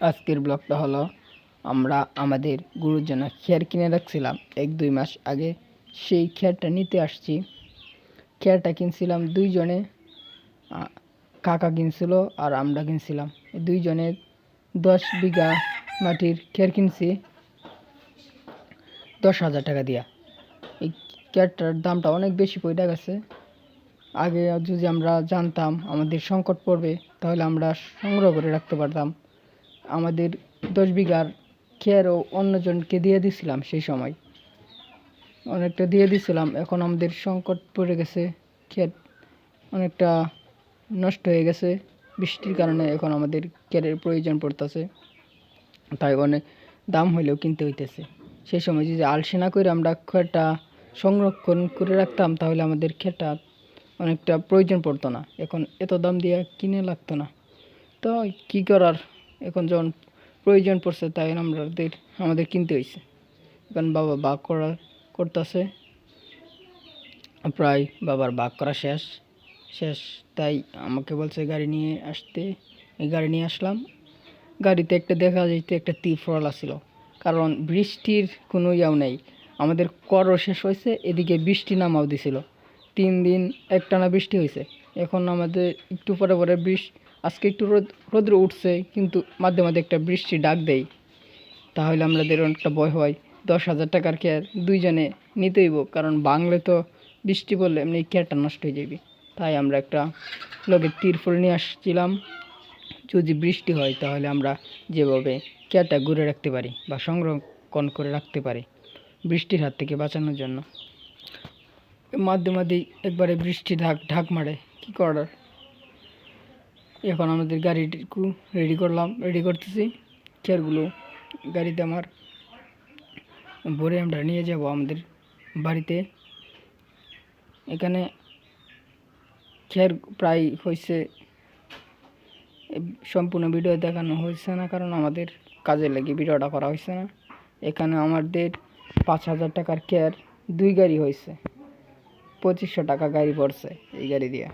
আজকের ব্লগটা হলো, আমরা আমাদের গরুর জন্য খেয়ার কিনে রাখছিলাম এক দুই মাস আগে। সেই খেয়ারটা নিতে আসছি। খেয়ারটা কিনছিলাম দুইজনে কাকা কিনছিল আর আমরা কিনছিলাম। দুইজনে দশ বিঘা মাটির খেয়ার কিনছি, দশ হাজার টাকা দিয়া। এই খেয়ারটার দামটা অনেক বেশি পড়ে গেছে। আগে যদি আমরা জানতাম আমাদের সংকট পড়বে, তাহলে আমরা সংগ্রহ করে রাখতে পারতাম। আমাদের দশ বিঘার খেয়ারও অন্যজনকে দিয়ে দিছিলাম সেই সময়। অনেকটা দিয়ে দিছিলাম, এখন আমাদের সংকট পড়ে গেছে খেত অনেকটা নষ্ট হয়ে গেছে, বৃষ্টির কারণে এখন আমাদের খেয়ারের প্রয়োজন পড়তেছে, তাই অনেক দাম হইলেও কিনতে হইতেছে। সেই সময় যদি আলসেনা করে আমরা খেরটা সংরক্ষণ করে রাখতাম, তাহলে আমাদের খেরটা অনেকটা প্রয়োজন পড়তো না, এখন এত দাম দিয়ে কিনে লাগতো না। তো কি করার? এখন যখন প্রয়োজন পড়ছে, তাই আমাদের আমাদের কিনতে হয়েছে এখন বাবা বাঘ করা, করতেছে। প্রায় বাবার বাঘ করা শেষ শেষ। তাই আমাকে বলছে, গাড়ি নিয়ে আসতে গাড়ি নিয়ে আসলাম। গাড়িতে একটা দেখা যাইতে একটা তীরফল আসছিল কারণ বৃষ্টির কোনো ইয়াও নেই। আমাদের করও শেষ হয়েছে এদিকে বৃষ্টি নামাও দিছিল। তিন দিন একটানা বৃষ্টি হয়েছে এখন আমাদের একটু পরে পরে বৃষ্টি আজকে একটু রোদ রোদ্র উঠছে, কিন্তু মাঝে মাঝে একটা বৃষ্টি ডাক দেয়। তাহলে আমাদের অনেকটা ভয় হয়। দশ হাজার টাকার কেয়ার দুইজনে নিতেইব কারণ বাংলা তো বৃষ্টি পড়লে এমনি কেয়ারটা নষ্ট হয়ে যাবে। তাই আমরা একটা লগে তিরফল নিয়ে আসছিলাম। যদি বৃষ্টি হয়, তাহলে আমরা যেভাবে কেয়ারটা ঘুরে রাখতে পারি বা সংরক্ষণ করে রাখতে পারি বৃষ্টির হাত থেকে বাঁচানোর জন্য। মাঝেই একবারে বৃষ্টি ঢাক ঢাক মারে, কী করার? এখন আমাদের গাড়িটুকু রেডি করলাম রেডি করতেছি। চেয়ারগুলো গাড়িতে আমার ভরে আমরা নিয়ে যাব আমাদের বাড়িতে। এখানে খেয়ার প্রায় হয়েছে সম্পূর্ণ ভিডিও দেখানো হয়েছে না, কারণ আমাদের কাজে লেগে ভিডিওটা করা হয়েছে না। এখানে আমাদের পাঁচ হাজার টাকার কেয়ার দুই গাড়ি হয়েছে। পঁচিশশো টাকা গাড়ি পড়ছে এই গাড়ি দিয়ে।